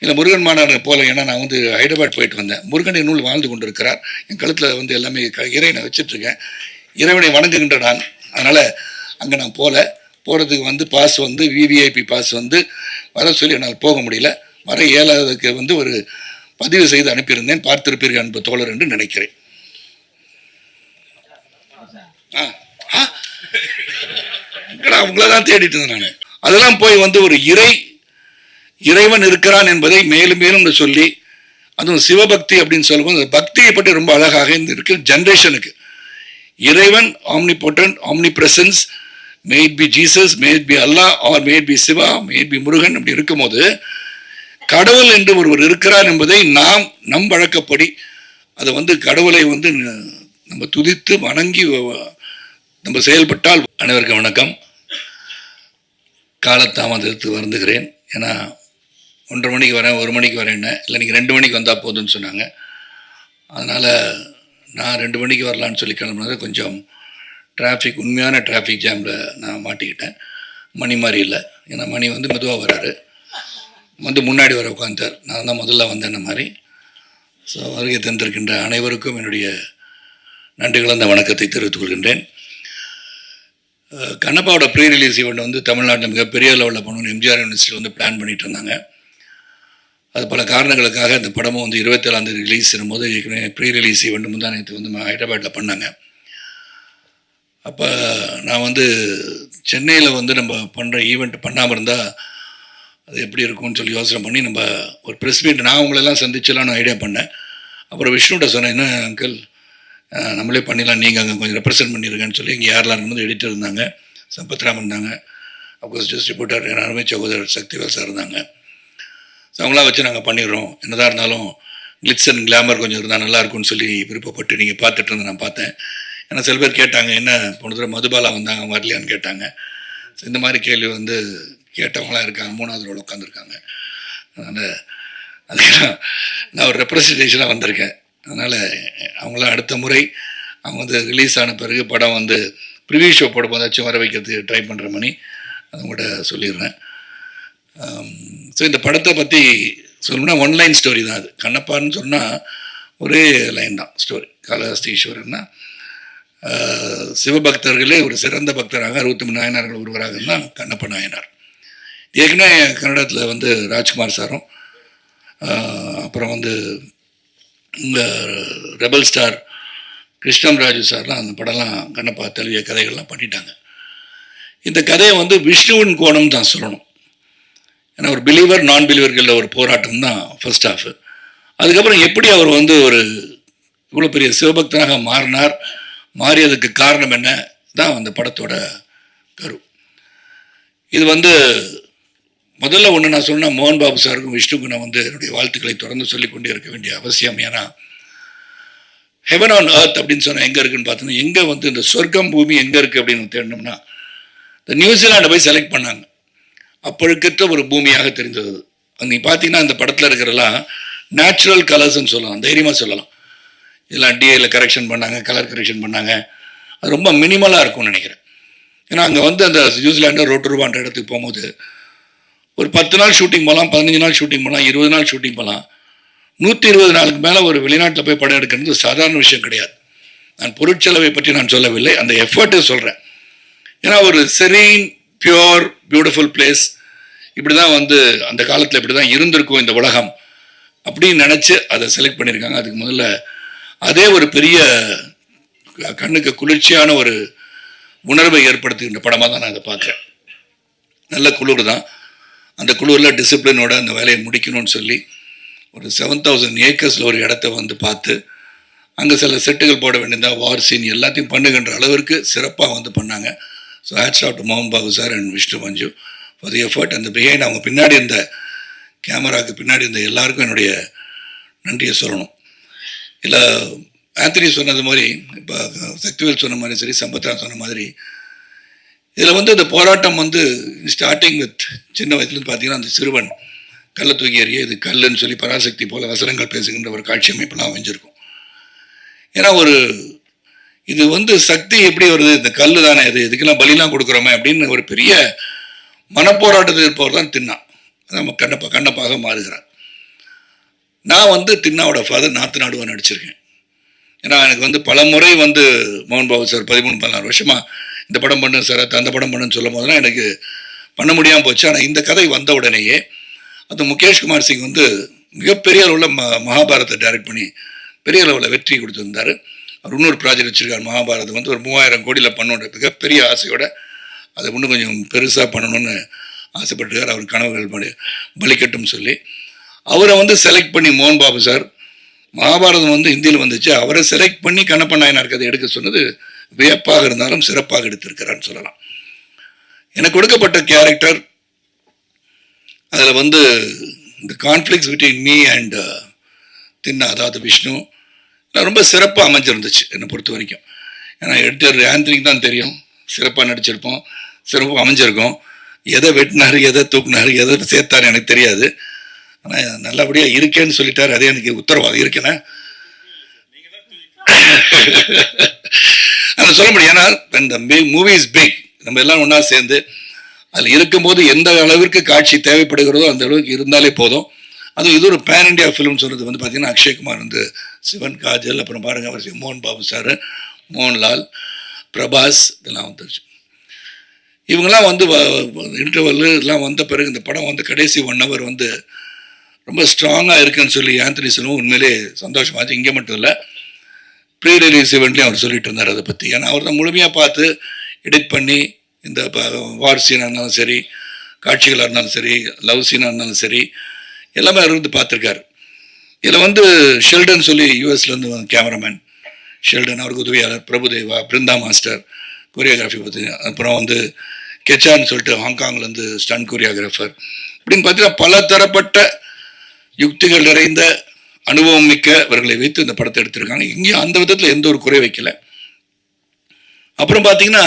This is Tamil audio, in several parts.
இல்லை முருகன் மாநாடு போல ஏன்னா நான் வந்து ஹைதராபாத் போயிட்டு வந்தேன். முருகனை நூல் வாழ்ந்து கொண்டிருக்கிறார். என் கழுத்தில் வந்து எல்லாமே க- இறைவனை வச்சிட்ருக்கேன். இறைவனை வணங்குகின்ற நான். அதனால் அங்கே நான் போகல போகிறதுக்கு வந்து பாஸ் வந்து விவிஐபி பாஸ் வந்து வர சொல்லி என்னால் போக முடியல. வர இயலாததுக்கு வந்து ஒரு பதிவு செய்து அனுப்பியிருந்தேன். பார்த்திருப்பீர்கள் அன்பு தோழர் என்று நினைக்கிறேன். ஆ ஆ. உங்களை தான் தேடிட்டு இருந்தேன் நான். அதெல்லாம் போய் வந்து ஒரு இறை இறைவன் இருக்கிறான் என்பதை மேலும் மேலும் சொல்லி அதுவும் சிவபக்தி அப்படின்னு சொல்லும்போது பக்தியை பற்றி ரொம்ப அழகாக இந்த இருக்கிற ஜென்ரேஷனுக்கு இறைவன் omnipotent omnipresence made by Jesus made by Allah or made by Shiva made by Murugan அப்படி இருக்கும்போது கடவுள் என்று ஒருவர் இருக்கிறார் என்பதை நாம் நம் வழக்கப்படி அதை வந்து கடவுளை வந்து நம்ம துதித்து வணங்கி நம்ம செயல்பட்டால் அனைவருக்கும் வணக்கம். காலத்தாமதத்துக்கு வருந்துகிறேன். ஏன்னா ஒன்றரை மணிக்கு வரேன் ஒரு மணிக்கு வரேன்னு இல்லை நீங்கள் ரெண்டு மணிக்கு வந்தால் போதும்னு சொன்னாங்க. அதனால் நான் ரெண்டு மணிக்கு வரலான்னு சொல்லி கிளம்புனது கொஞ்சம் டிராஃபிக் உண்மையான டிராஃபிக் ஜாமில் நான் மாட்டிக்கிட்டேன். மணி மாதிரி இல்லை. ஏன்னா மணி வந்து மெதுவாக வராரு. வந்து முன்னாடி வர உட்காந்தார் நான் தான் முதல்ல வந்தேன்ன மாதிரி. ஸோ வருகை தந்திருக்கின்ற அனைவருக்கும் என்னுடைய நன்றி கலந்த வணக்கத்தை தெரிவித்துக் கொள்கின்றேன். கண்ணப்பாவோட ப்ரீ ரிலீஸ் ஈவெண்ட் வந்து தமிழ்நாட்டில் மிகப்பெரிய லெவலில் பண்ணணும்னு எம்ஜிஆர் யூனிவர்சிட்டி வந்து பிளான் பண்ணிகிட்டு இருந்தாங்க. அது பல காரணங்களுக்காக இந்த படமும் வந்து இருபத்தேழாம் தேதி ரிலீஸ் போது ஏற்கனவே ப்ரீ ரிலீஸ் ஈவெண்ட் முந்தா நேற்று வந்து ஹைதராபாத்தில் பண்ணாங்க. அப்போ நான் வந்து சென்னையில் வந்து நம்ம பண்ணுற ஈவெண்ட் பண்ணாமல் இருந்தால் அது எப்படி இருக்கும்னு சொல்லி யோசனை பண்ணி நம்ம ஒரு ப்ரெஸ் மீட் நான் உங்களெல்லாம் சந்திச்சலான்னு ஐடியா பண்ணேன். அப்புறம் விஷ்ணுகிட்ட சொன்னேன் என்ன அங்கிள் நம்மளே பண்ணிடலாம் நீங்கள் அங்கே கொஞ்சம் ரெப்ரசென்ட் பண்ணியிருக்கேன்னு சொல்லி இங்கே யாரெல்லாம் இருக்கும்போது எடிட்டர் இருந்தாங்க. சம்பத்ராம் இருந்தாங்க. அப்கோர்ஸ் டிஸ்ட்ரிபியூட்டர் என் அருமை சகோதரர் சக்திவேல் சார் இருந்தாங்க. அவங்களாம் வச்சு நாங்கள் பண்ணிடுறோம். என்னதான் இருந்தாலும் கிளிட்ஸ் அண்ட் கிளாமர் கொஞ்சம் இருந்தால் நல்லா இருக்கும்னு சொல்லி விருப்பப்பட்டு நீங்கள் பார்த்துட்டு இருந்து நான் பார்த்தேன். ஏன்னா சில பேர் கேட்டாங்க என்ன போன தடவை மதுபாலா வந்தாங்க வரலையான்னு கேட்டாங்க. ஸோ இந்த மாதிரி கேள்வி வந்து கேட்டவங்களாம் இருக்காங்க மூணாவது ரோல் உட்காந்துருக்காங்க அதனால் அதுக்கெல்லாம் நான் ஒரு ரெப்ரசன்டேஷனாக வந்திருக்கேன். அதனால் அவங்களாம் அடுத்த முறை அவங்க வந்து ரிலீஸ் ஆன பிறகு படம் வந்து ப்ரிவியூ ஷோ போடும்போதாச்சும் வர வைக்கிறதுக்கு ட்ரை பண்ணுற மணி அதை கூட சொல்லிடுறேன். ஸோ இந்த படத்தை பற்றி சொல்லணும்னா ஒன்லைன் ஸ்டோரி தான் அது. கண்ணப்பான்னு சொன்னால் ஒரே லைன் தான் ஸ்டோரி காளஹஸ்தி ஈஸ்வரன்னா சிவபக்தர்களே ஒரு சிறந்த பக்தராக அறுபத்தி மூணு நாயனார்கள் ஒருவராக தான் கண்ணப்ப நாயனார். ஏற்கனவே கன்னடத்தில் வந்து ராஜ்குமார் சாரும் அப்புறம் வந்து இந்த ரெபல் ஸ்டார் கிருஷ்ணம் ராஜு சார்லாம் அந்த படம்லாம் கண்ணப்பா தழுவிய கதைகள்லாம் பண்ணிட்டாங்க. இந்த கதையை வந்து விஷ்ணுவின் கோணம் தான் சொல்லணும். ஏன்னா ஒரு பிலீவர் நான் பிலீவர்களில் ஒரு போராட்டம் தான் ஃபர்ஸ்ட் ஆஃப் அதுக்கப்புறம் எப்படி அவர் வந்து ஒரு இவ்வளோ பெரிய சிவபக்தனாக மாறினார் மாறியதுக்கு காரணம் என்ன தான் அந்த படத்தோட கரு. இது வந்து முதல்ல ஒன்று நான் சொன்னால் மோகன் பாபு சாருக்கும் விஷ்ணுக்கு நான் வந்து என்னுடைய வாழ்த்துக்களை தொடர்ந்து சொல்லிக்கொண்டே இருக்க வேண்டிய அவசியம் ஏன்னா ஹெவன் ஆன் அர்த் அப்படின்னு சொன்னால் எங்கே இருக்குன்னு பார்த்தோன்னா எங்கே வந்து இந்த சொர்க்கம் பூமி எங்கே இருக்குது அப்படின்னு தேடினோம்னா இந்த நியூசிலாண்டை போய் செலக்ட் பண்ணாங்க. அப்பழுக்கற்ற ஒரு பூமியாக தெரிந்தது. அங்கே நீ பார்த்தீங்கன்னா அந்த படத்தில் இருக்கிறலாம் நேச்சுரல் கலர்ஸ்ன்னு சொல்லலாம். தைரியமாக சொல்லலாம். இதெல்லாம் டிஏல கரெக்ஷன் பண்ணாங்க கலர் கரெக்ஷன் பண்ணாங்க. அது ரொம்ப மினிமலாக இருக்கும்னு நினைக்கிறேன். ஏன்னா அங்கே வந்து அந்த நியூசிலாண்டு ரோட்டருவான்ற இடத்துக்கு போகும்போது ஒரு பத்து நாள் ஷூட்டிங் போகலாம் பதினஞ்சு நாள் ஷூட்டிங் போகலாம் இருபது நாள் ஷூட்டிங் போகலாம். நூற்றி இருபது நாளுக்கு மேலே ஒரு வெளிநாட்டில் போய் படம் எடுக்கிறது சாதாரண விஷயம் கிடையாது. நான் பொருட்செலவை பற்றி நான் சொல்லவில்லை. அந்த எஃபர்ட்டு சொல்கிறேன் ஏன்னா ஒரு செரீன் பியோர் பியூட்டிஃபுல் பிளேஸ் இப்படி தான் வந்து அந்த காலத்தில் இப்படி தான் இருந்திருக்கும் இந்த உலகம். அப்படின்னு நினச்சி அதை செலக்ட் பண்ணியிருக்காங்க. அதுக்கு முதல்ல அதே ஒரு பெரிய கண்ணுக்கு குளிர்ச்சியான ஒரு உணர்வை ஏற்படுத்துகின்ற படமாக தான் நான் அதை பார்க்குறேன். நல்ல குளிர் தான். அந்த குளிரில் டிசிப்ளினோட அந்த வேலையை முடிக்கணும்னு சொல்லி ஒரு செவன் தௌசண்ட் ஏக்கர்ஸில் ஒரு இடத்த வந்து பார்த்து அங்கே சில செட்டுகள் போட வேண்டியதாக வார் சீன் எல்லாத்தையும் பண்ணுகின்ற அளவிற்கு சிறப்பாக வந்து பண்ணாங்க. ஸோ ஹேட்ஸ் ஆஃப் டு மோகன் Babu sir and Vishnu Manchu for the effort அந்த பிஹைண்ட் அவங்க பின்னாடி இருந்த கேமராவுக்கு பின்னாடி இருந்த எல்லாருக்கும் என்னுடைய நன்றியை சொல்லணும். இல்லை ஆந்தனி சொன்னது மாதிரி இப்போ சக்திவேல் சொன்ன மாதிரி சரி சம்பத்ரா சொன்ன மாதிரி இதில் வந்து இந்த போராட்டம் வந்து ஸ்டார்டிங் வித் சின்ன வயசுலேருந்து பார்த்தீங்கன்னா அந்த சிறுவன் கல்லை தூக்கி எறிய இது கல்லுன்னு சொல்லி பராசக்தி போல வசனங்கள் பேசுகின்ற ஒரு காட்சி அமைப்பெல்லாம் அமைஞ்சிருக்கும். ஏன்னா ஒரு இது வந்து சக்தி எப்படி வருது? இந்த கல் தானே இது? இதுக்கெல்லாம் பலிலாம் கொடுக்குறோமே அப்படின்னு ஒரு பெரிய மனப்போராட்டத்தில் இருப்பவர் தான் தின்னா. நம்ம கண்ணப்பா கண்ணப்பாக மாறுகிறார். நான் வந்து தின்னாவோட ஃபாதர் நாத்து நாடுவா நடிச்சிருக்கேன். ஏன்னா எனக்கு வந்து பல முறை வந்து மோகன் பாபு சார் பதிமூணு பதினாறு வருஷமாக இந்த படம் பண்ணு சார் அந்த படம் பண்ணுன்னு சொல்லும் போதெல்லாம் எனக்கு பண்ண முடியாமல் போச்சு. ஆனால் இந்த கதை வந்த உடனேயே அது முகேஷ் குமார் சிங் வந்து மிகப்பெரிய அளவில் ம மகாபாரத்தை டைரக்ட் பண்ணி பெரிய அளவில் வெற்றி கொடுத்துருந்தாரு. அவர் இன்னொரு ப்ராஜெக்ட் வச்சுருக்கார் மகாபாரதம். வந்து ஒரு மூவாயிரம் கோடியில் பண்ணணுன்ற மிகப்பெரிய ஆசையோட அதை இன்னும் கொஞ்சம் பெருசாக பண்ணணும்னு ஆசைப்பட்டிருக்கார். அவர் கனவுகள் பலி பலிக்கட்டும் சொல்லி. அவரை வந்து செலக்ட் பண்ணி மோகன் பாபு சார் மகாபாரதம் வந்து ஹிந்தியில் வந்துச்சு. அவரை செலக்ட் பண்ணி கண்ணப்ப நாயனார் கதை எடுக்க சொன்னது வியப்பாக இருந்தாலும் சிறப்பாக எடுத்திருக்கிறான்னு சொல்லலாம். எனக்கு கொடுக்கப்பட்ட கேரக்டர் அதில் வந்து இந்த கான்ஃப்ளிக்ஸ் பிட்வீன் மீ அண்ட் தின்னா அதாவது விஷ்ணு ரொம்ப சிறப்பாக அமைஞ்சிருந்துச்சு என்னை பொறுத்த வரைக்கும். ஏன்னா எடுத்து ஆந்திரிக்கு தான் தெரியும். சிறப்பாக நடிச்சிருப்போம். சிறப்பாக அமைஞ்சிருக்கோம். எதை வெட்டினார் எதை தூக்குனாரு எதை சேர்த்தாரு எனக்கு தெரியாது. ஆனால் நல்லபடியாக இருக்கேன்னு சொல்லிட்டார். அதே எனக்கு உத்தரவாதம் இருக்கேன்னா அதை சொல்ல முடியும். ஏன்னா இந்த மூவி இஸ் பிக் நம்ம எல்லாம் ஒன்றா சேர்ந்து அதில் இருக்கும்போது எந்த அளவிற்கு காட்சி தேவைப்படுகிறதோ அந்த அளவுக்கு இருந்தாலே போதும். அதுவும் இது ஒரு பேன் இண்டியா ஃபிலிம் சொல்கிறது வந்து பார்த்திங்கன்னா அக்ஷய்குமார் வந்து சிவன் காஜல் அப்புறம் பாருங்க அவர் மோகன் பாபு சார் மோகன்லால் பிரபாஸ் இதெல்லாம் வந்துருச்சு. இவங்கெல்லாம் வந்து இன்டர்வல் இதெல்லாம் வந்த பிறகு இந்த படம் வந்து கடைசி ஒன் ஹவர் வந்து ரொம்ப ஸ்ட்ராங்காக இருக்குன்னு சொல்லி ஆந்தனி செல்வம் உண்மையிலே சந்தோஷமாச்சு இங்கே மட்டும் இல்லை ப்ரீ ரிலீஸ் இவெண்ட்லேயும் அவர் சொல்லிட்டு இருந்தார் அதை பற்றி ஏன்னா அவர் தான் முழுமையாக பார்த்து எடிட் பண்ணி இந்த வார் சீனாக இருந்தாலும் சரி காட்சிகளாக இருந்தாலும் சரி லவ் சீனாக இருந்தாலும் சரி எல்லாமே அவர் வந்து பார்த்துருக்காரு. இதில் வந்து ஷெல்டன் சொல்லி யூஎஸ்லேருந்து கேமராமேன் ஷெல்டன் அவருக்கு உதவியாளர் பிரபுதேவா பிருந்தா மாஸ்டர் கொரியோகிராஃபி பற்றி அப்புறம் வந்து கெச்சான்னு சொல்லிட்டு ஹாங்காங்லேருந்து ஸ்டன் கொரியோகிராஃபர் அப்படின்னு பார்த்தீங்கன்னா பல தரப்பட்ட யுக்திகள் நிறைந்த அனுபவம் மிக்க இவர்களை வைத்து இந்த படத்தை எடுத்திருக்காங்க. இங்கேயும் அந்த விதத்தில் எந்த ஒரு குறை வைக்கல. அப்புறம் பார்த்தீங்கன்னா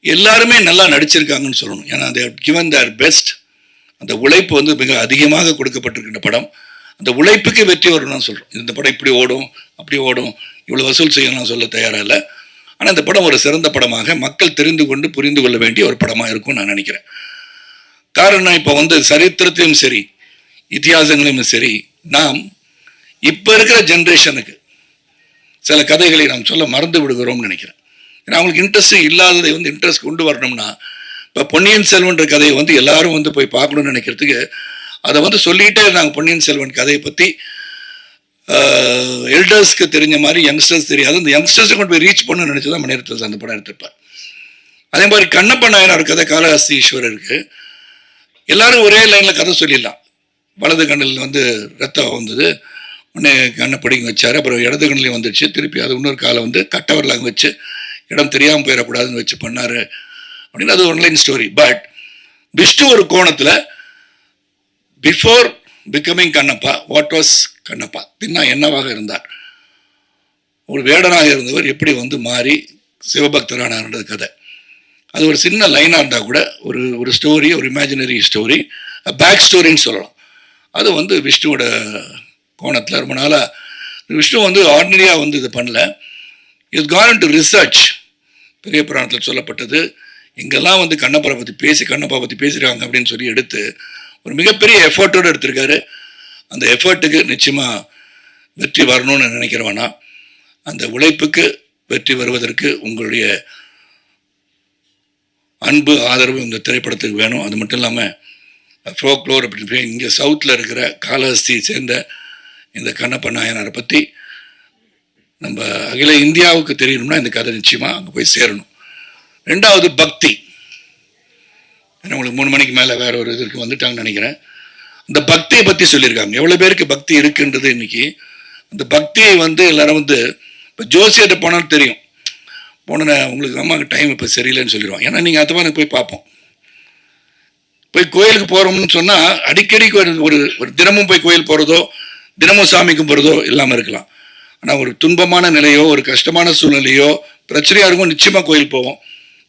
எல்லாருமே நல்லா நடிச்சிருக்காங்கன்னு சொல்லணும். ஏன்னா அந்த கிவன் தேர் பெஸ்ட் அந்த உழைப்பு வந்து மிக அதிகமாக கொடுக்கப்பட்டிருக்கின்ற படம். அந்த உழைப்புக்கு வெற்றி வரும்னு சொல்கிறோம் இந்த படம் இப்படி ஓடும் அப்படி ஓடும் இவ்வளோ வசூல் செய்யணும்னு சொல்ல தயாராக இல்லை. ஆனால் இந்த படம் ஒரு சிறந்த படமாக மக்கள் தெரிந்து கொண்டு புரிந்து கொள்ள வேண்டிய ஒரு படமாக இருக்கும்னு நான் நினைக்கிறேன். காரணம் இப்போ வந்து சரித்திரத்திலும் சரி இத்தியாசங்களையும் சரி நாம் இப்போ இருக்கிற ஜென்ரேஷனுக்கு சில கதைகளை நாம் சொல்ல மறந்து விடுகிறோம்னு நினைக்கிறேன். ஏன்னா அவங்களுக்கு இன்ட்ரெஸ்ட் இல்லாததை வந்து இன்ட்ரெஸ்ட் கொண்டு வரணும்னா இப்போ பொன்னியின் செல்வன்ற கதையை வந்து எல்லாரும் வந்து போய் பார்க்கணும்னு நினைக்கிறதுக்கு அதை வந்து சொல்லிக்கிட்டே இருந்தாங்க பொன்னியின் செல்வன் கதையை பற்றி எல்டர்ஸ்க்கு தெரிஞ்ச மாதிரி யங்ஸ்டர்ஸ் தெரியாது. அந்த யங்ஸ்டர்ஸை கொண்டு போய் ரீச் பண்ணணும்னு நினச்சி தான் மணிரத்தில் அந்த படம் எடுத்திருப்பார். அதே மாதிரி கண்ணப்ப நாயனார் கதை காளஹஸ்தி ஈஸ்வரருக்கு எல்லாரும் ஒரே லைனில் கதை சொல்லிடலாம். வலது கண்ணில் வந்து ரத்தம் வந்தது. உடனே கண்ணை பிடிங்க வச்சார். அப்புறம் இடது கண்ணிலையும் வந்துடுச்சு திருப்பி அது இன்னொரு காலை வந்து கட்டவரில் வச்சு இடம் தெரியாமல் போயிடக்கூடாதுன்னு வச்சு பண்ணார். அப்படின்னு அது ஒன்லைன் ஸ்டோரி பட் விஷ்ணு ஒரு கோணத்தில் before becoming Kannappa what was Kannappa? Thinna என்னவாக இருந்தார்? ஒரு வேடனாக இருந்தவர் எப்படி வந்து மாறி சிவபக்தரானார்ன்றது கதை. அது ஒரு சின்ன லைனாக இருந்தால் கூட ஒரு ஒரு ஸ்டோரி ஒரு இமேஜினரி ஸ்டோரி பேக் ஸ்டோரின்னு சொல்லலாம். அது வந்து விஷ்ணுவோட கோணத்தில் ரொம்ப நாளாக விஷ்ணு வந்து ஆர்டினரியாக வந்து இது பண்ணல. இஸ் கான் டு ரிசர்ச் பெரிய புராணத்தில் சொல்லப்பட்டது. இங்கெல்லாம் வந்து கண்ணப்பரை பற்றி பேசி கண்ணப்பா பற்றி பேசுகிறாங்க அப்படின்னு சொல்லி எடுத்து ஒரு மிகப்பெரிய எஃபர்ட்டோடு எடுத்திருக்காரு. அந்த எஃபர்ட்டுக்கு நிச்சயமாக வெற்றி வரணும்னு நினைக்கிறவனா அந்த உழைப்புக்கு வெற்றி வருவதற்கு உங்களுடைய அன்பு ஆதரவு இந்த திரைப்படத்துக்கு வேணும். அது மட்டும் இல்லாமல் ஃப்ளோக்ளோர் அப்படின்னு இங்கே சவுத்தில் இருக்கிற காலஹஸ்தி சேர்ந்த இந்த கண்ணப்ப நாயனாரை பற்றி நம்ம அகில இந்தியாவுக்கு தெரியணும்னா இந்த கதை நிச்சயமாக அங்கே போய் சேரணும். ரெண்டாவது பக்தி. ஏன்னா உங்களுக்கு மூணு மணிக்கு மேலே வேற ஒரு இதற்கு வந்துட்டாங்கன்னு நினைக்கிறேன். இந்த பக்தியை பற்றி சொல்லியிருக்காங்க. எவ்வளோ பேருக்கு பக்தி இருக்குன்றது இன்னைக்கு. அந்த பக்தியை வந்து எல்லாரும் வந்து இப்போ ஜோசியர்கிட்ட போனாலும் தெரியும். போன உங்களுக்கு அம்மாவுக்கு டைம் இப்போ சரியில்லைன்னு சொல்லிடுவோம் ஏன்னா நீங்கள் அது மாதிரி போய் பார்ப்போம். போய் கோயிலுக்கு போகிறோம்னு சொன்னால் அடிக்கடி ஒரு ஒரு ஒரு தினமும் போய் கோயில் போகிறதோ தினமும் சாமி கும்பிட்றதோ இல்லாமல் இருக்கலாம். ஆனால் ஒரு துன்பமான நிலையோ ஒரு கஷ்டமான சூழ்நிலையோ பிரச்சனையாக இருக்கும் நிச்சயமாக கோயில் போவோம்.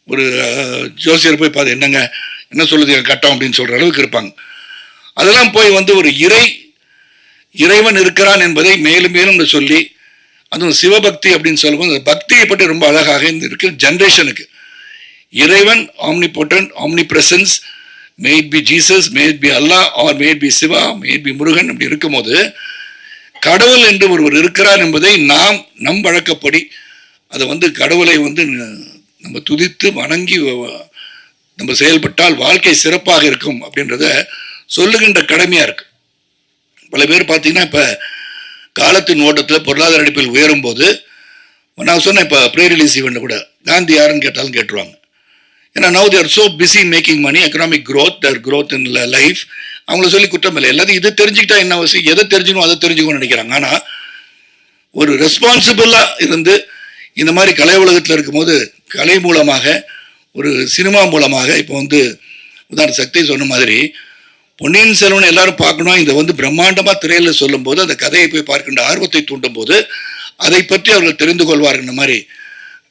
ஒரு ஜோசியர் போய் பார்த்து என்னங்க என்ன சொல்லுது கட்டம் அப்படின்னு சொல்கிற அளவுக்கு இருப்பாங்க. அதெல்லாம் போய் வந்து ஒரு இறை இறைவன் இருக்கிறான் என்பதை மேலும் மேலும் சொல்லி அதுவும் சிவபக்தி அப்படின்னு சொல்லும்போது அந்த பக்தியை பற்றி ரொம்ப அழகாக இந்த இருக்கிற ஜென்ரேஷனுக்கு இறைவன் omnipotent omnipresence made by Jesus made by Allah or made by Shiva made by Murugan அப்படி இருக்கும்போது கடவுள் என்று ஒருவர் இருக்கிறார் என்பதை நாம் நம் வழக்கப்படி அதை வந்து கடவுளை வந்து நம்ம துதித்து வணங்கி நம்ம செயல்பட்டால் வாழ்க்கை சிறப்பாக இருக்கும் அப்படின்றத சொல்லுகின்ற கடமையாக இருக்கு. பல பேர் பார்த்தீங்கன்னா இப்போ காலத்தின் ஓட்டத்தில் பொருளாதார அடிப்பில் உயரும் போது நான் சொன்னேன் இப்போ ப்ரே ரிலீஸ் ஈவெண்ட் கூட காந்தி யாருன்னு கேட்டாலும் கேட்டுருவாங்க. ஏன்னா now they're so busy making money economic growth their growth in life அவங்கள சொல்லி குற்றம் இல்லை. எல்லாத்தையும் இதை தெரிஞ்சுக்கிட்டா என்ன அவசியம்? எதை தெரிஞ்சுக்கணும் அதை தெரிஞ்சுக்கணும்னு நினைக்கிறாங்க. ஆனால் ஒரு ரெஸ்பான்சிபிளாக இருந்து இந்த மாதிரி கலை உலகத்தில் இருக்கும்போது கலை மூலமாக ஒரு சினிமா மூலமாக இப்போ வந்து உதாரண சக்தி சொன்ன மாதிரி பொன்னியின் செல்வன் எல்லாரும் பார்க்கணும். இதை வந்து பிரம்மாண்டமாக திரையில் சொல்லும்போது அந்த கதையை போய் பார்க்கின்ற ஆர்வத்தை தூண்டும் போது அதை பற்றி அவர்கள் தெரிந்து கொள்வார்கள் மாதிரி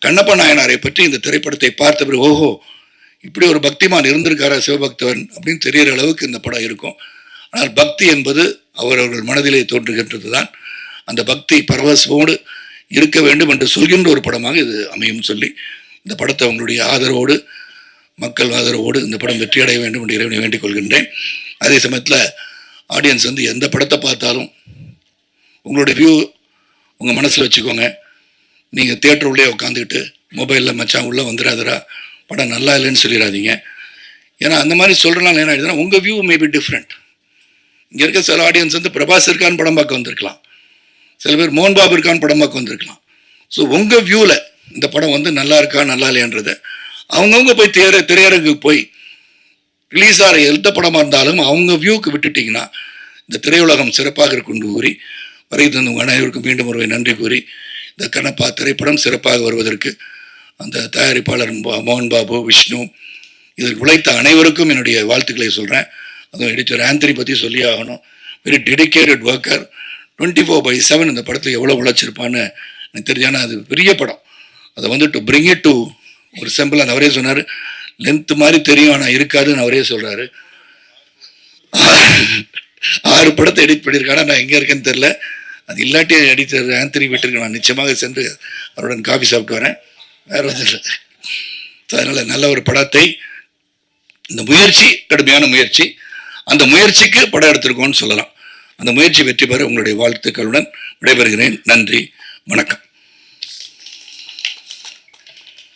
கண்ணப்ப நாயனாரை பற்றி இந்த திரைப்படத்தை பார்த்த பிறகு ஓஹோ இப்படி ஒரு பக்திமான் இருந்திருக்காரா சிவபக்தவன் அப்படின்னு தெரிகிற அளவுக்கு இந்த படம் இருக்கும். ஆனால் பக்தி என்பது அவரவர்கள் மனதிலே தோன்றுகின்றது தான் அந்த பக்தி பரவசமோடு இருக்க வேண்டும் என்று சொல்கின்ற ஒரு படமாக இது அமையும் சொல்லி இந்த படத்தை உங்களுடைய ஆதரவோடு மக்கள் ஆதரவோடு இந்த படம் வெற்றியடைய வேண்டும் என்று இறைவனை வேண்டிக் கொள்கின்றேன். அதே சமயத்தில் ஆடியன்ஸ் வந்து எந்த படத்தை பார்த்தாலும் உங்களுடைய வியூ உங்கள் மனசில் வச்சுக்கோங்க. நீங்கள் தேட்டர் உள்ளே உட்காந்துக்கிட்டு மொபைலில் மச்சான் உள்ளே வந்துடாதரா படம் நல்லா இல்லைன்னு சொல்லிடாதீங்க ஏன்னா அந்த மாதிரி சொல்கிறனால என்ன ஆயிடுதுன்னா உங்கள் வியூ மேபி டிஃப்ரெண்ட் இங்கே இருக்க சில ஆடியன்ஸ் வந்து பிரபாஸ் இருக்கான்னு படம் பார்க்க வந்திருக்கலாம். சில பேர் மோகன் பாபு இருக்கான்னு படம் பார்க்க வந்திருக்கலாம். ஸோ உங்கள் வியூவில் இந்த படம் வந்து நல்லா இருக்கா நல்லா இல்லையான்றதை அவங்கவுங்க போய் திரையர திரையரங்குக்கு போய் ரிலீஸ் ஆகிற எந்த படமாக இருந்தாலும் அவங்க வியூக்கு விட்டுட்டிங்கன்னா இந்த திரையுலகம் சிறப்பாக இருக்கும் கூறி வரை தந்த அனைவருக்கும் மீண்டும் ஒருவை நன்றி கூறி இந்த கணப்பா திரைப்படம் சிறப்பாக வருவதற்கு அந்த தயாரிப்பாளர் மோகன் பாபு விஷ்ணு இதில் உழைத்த அனைவருக்கும் என்னுடைய வாழ்த்துக்களை சொல்கிறேன் அதுவும் எடிட்டர் ஆந்தனி பற்றி சொல்லி ஆகணும். Very dedicated worker twenty four by seven இந்த படத்தில் எவ்வளோ உழைச்சிருப்பான்னு எனக்கு தெரிஞ்சானா அது பெரிய படம். அதை வந்து டு பிரிங் இட் டு ஒரு சிம்பிள் அந்த அவரே சொன்னார். லென்த் மாதிரி தெரியும் ஆனால் இருக்காதுன்னு அவரே சொல்கிறாரு ஆறு படத்தை எடிட் பண்ணியிருக்கானா நான் எங்கே இருக்கேன்னு தெரில அது இல்லாட்டி எடிட்டர் ஆந்தனி வீட்டிற்கு நான் நிச்சயமாக சென்று அவருடன் காஃபி சாப்பிட்டு வரேன். வேற ஒன்றும் இல்லை. அதனால் நல்ல ஒரு படத்தை இந்த முயற்சி கடுமையான முயற்சி. அந்த முயற்சிக்கு படம் எடுத்திருக்கோம்னு சொல்லலாம். அந்த முயற்சி வெற்றி பெற உங்களுடைய வாழ்த்துக்களுடன் விடைபெறுகிறேன். நன்றி வணக்கம்.